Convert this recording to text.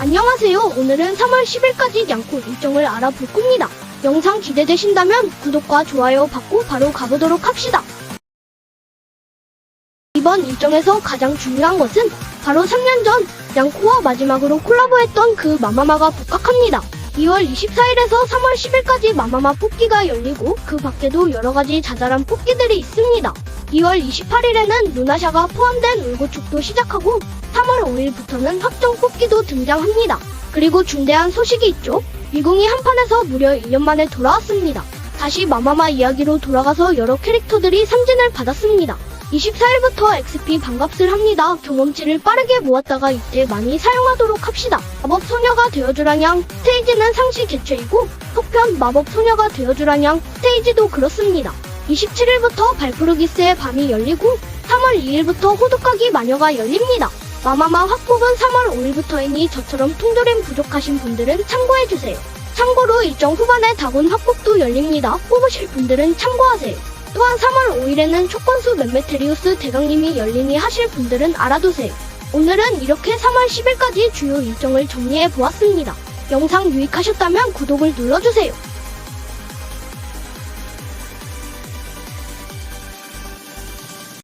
안녕하세요. 오늘은 3월 10일까지 양코 일정을 알아볼 겁니다. 영상 기대되신다면 구독과 좋아요 받고 바로 가보도록 합시다. 이번 일정에서 가장 중요한 것은 바로 3년 전 양코와 마지막으로 콜라보했던 그 마마마가 복학합니다. 2월 24일에서 3월 10일까지 마마마 뽑기가 열리고 그 밖에도 여러가지 자잘한 뽑기들이 있습니다. 2월 28일에는 루나샤가 포함된 울고축도 시작하고 3월 5일부터는 확정 뽑기도 등장합니다. 그리고 중대한 소식이 있죠. 미궁이 한판에서 무려 1년 만에 돌아왔습니다. 다시 마마마 이야기로 돌아가서 여러 캐릭터들이 상진을 받았습니다. 24일부터 XP 반값을 합니다. 경험치를 빠르게 모았다가 이때 많이 사용하도록 합시다. 마법 소녀가 되어주라냥 스테이지는 상시 개최이고 속편 마법 소녀가 되어주라냥 스테이지도 그렇습니다. 27일부터 발프루기스의 밤이 열리고 3월 2일부터 호두까기 마녀가 열립니다. 마마마 확복은 3월 5일부터이니 저처럼 통조림 부족하신 분들은 참고해주세요. 참고로 일정 후반에 다곤 확복도 열립니다. 뽑으실 분들은 참고하세요. 또한 3월 5일에는 초권수 멤메테리우스 대강림이 열리니 하실 분들은 알아두세요. 오늘은 이렇게 3월 10일까지 주요 일정을 정리해 보았습니다. 영상 유익하셨다면 구독을 눌러주세요.